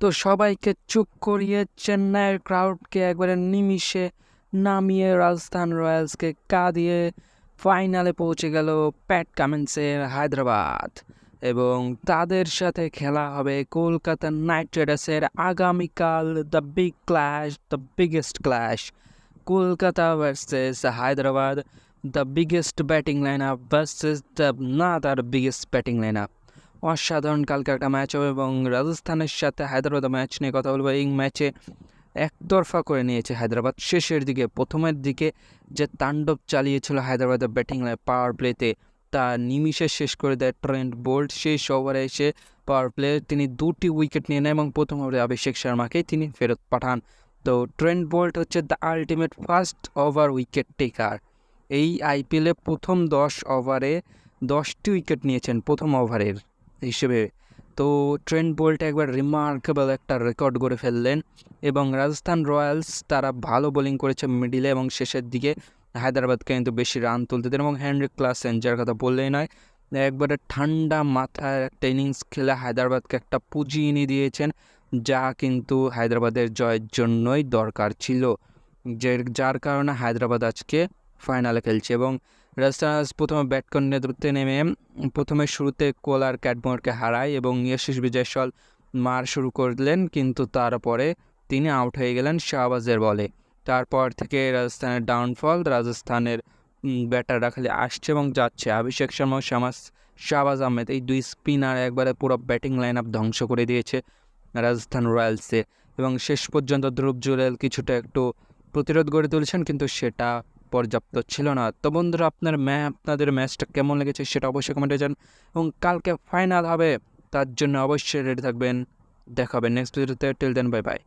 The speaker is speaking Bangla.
তো সবাইকে চুপ করিয়ে চেন্নাইয়ের ক্রাউডকে একবারে নিমিষে নামিয়ে রাজস্থান রয়্যালসকে কাঁদিয়ে ফাইনালে পৌঁছে গেল প্যাট কামিন্সের হায়দ্রাবাদ। এবং তাদের সাথে খেলা হবে কলকাতা নাইট রাইডার্সের আগামীকাল the big clash the biggest clash Kolkata versus Hyderabad the biggest batting line up versus the না তার বিগেস্ট ব্যাটিং লাইন আপ অসাধারণ কালকে একটা ম্যাচ হবে এবং রাজস্থানের সাথে হায়দ্রাবাদ ম্যাচ নিয়ে কথা বলব। এই ম্যাচে একতরফা করে নিয়েছে হায়দ্রাবাদ। শেষের দিকে, প্রথমের দিকে যে তাণ্ডব চালিয়েছিল হায়দ্রাবাদের ব্যাটিং লাইন পাওয়ার প্লেতে, তা নিমিষে শেষ করে দেয় ট্রেন্ট বোল্ট। শেষ ওভারে এসে পাওয়ার প্লে তিনি দুটি উইকেট নিয়ে নেয় এবং প্রথম ওভারে অভিষেক শর্মাকেই তিনি ফেরত পাঠান। তো ট্রেন্ট বোল্ট হচ্ছে the ultimate first over wicket taker. এই আইপিএলে প্রথম দশ ওভারে দশটি উইকেট নিয়েছেন প্রথম ওভারের। হিসেবে। তো ট্রেন্ট বোল্ট একবার রিমার্কেবল একটা রেকর্ড গড়ে ফেললেন এবং রাজস্থান রয়্যালস তারা ভালো বোলিং করেছে মিডিলে এবং শেষের দিকে। হায়দ্রাবাদকে কিন্তু বেশি রান তুলতে দেন এবং হেনরিক ক্লাসেন, যার কথা বললেই নয়, একবারে ঠান্ডা মাথায় একটা ইনিংস খেলে হায়দ্রাবাদকে একটা পুঁজি এনে দিয়েছেন, যা কিন্তু হায়দ্রাবাদের জয়ের জন্যই দরকার ছিল, যে, যার কারণে হায়দ্রাবাদ আজকে ফাইনালে খেলছে এবং রাজস্থান প্রথমে ব্যাট করে নেতৃত্বে নেমে প্রথমে শুরুতে কোলার ক্যাটমোরকে হারায় এবং ইয়শিস বিজয়সল মার শুরু করলেন, কিন্তু তারপরে তিনি আউট হয়ে গেলেন শাহবাজের বলে। তারপর থেকে রাজস্থানের ডাউনফল, রাজস্থানের ব্যাটাররা খালি আসছে এবং যাচ্ছে। অভিষেক শর্মা, শামাস, শাহবাজ আহমেদ এই দুই স্পিনার একবারে পুরো ব্যাটিং লাইন আপ ধ্বংস করে দিয়েছে রাজস্থান রয়্যালসে। এবং শেষ পর্যন্ত ধ্রুব জুরেল কিছুটা একটু প্রতিরোধ গড়ে তুলেছেন, কিন্তু সেটা পর্যাপ্ত ছিল না। তো বন্ধুরা, আপনার ম্যা, আপনাদের ম্যাচটা কেমন লেগেছে সেটা অবশ্যই কমেন্টে যান এবং কালকে ফাইনাল হবে, তার জন্য অবশ্যই রেডি থাকবেন। দেখা হবে নেক্সট ভিডিওতে টিল দেন বাই বাই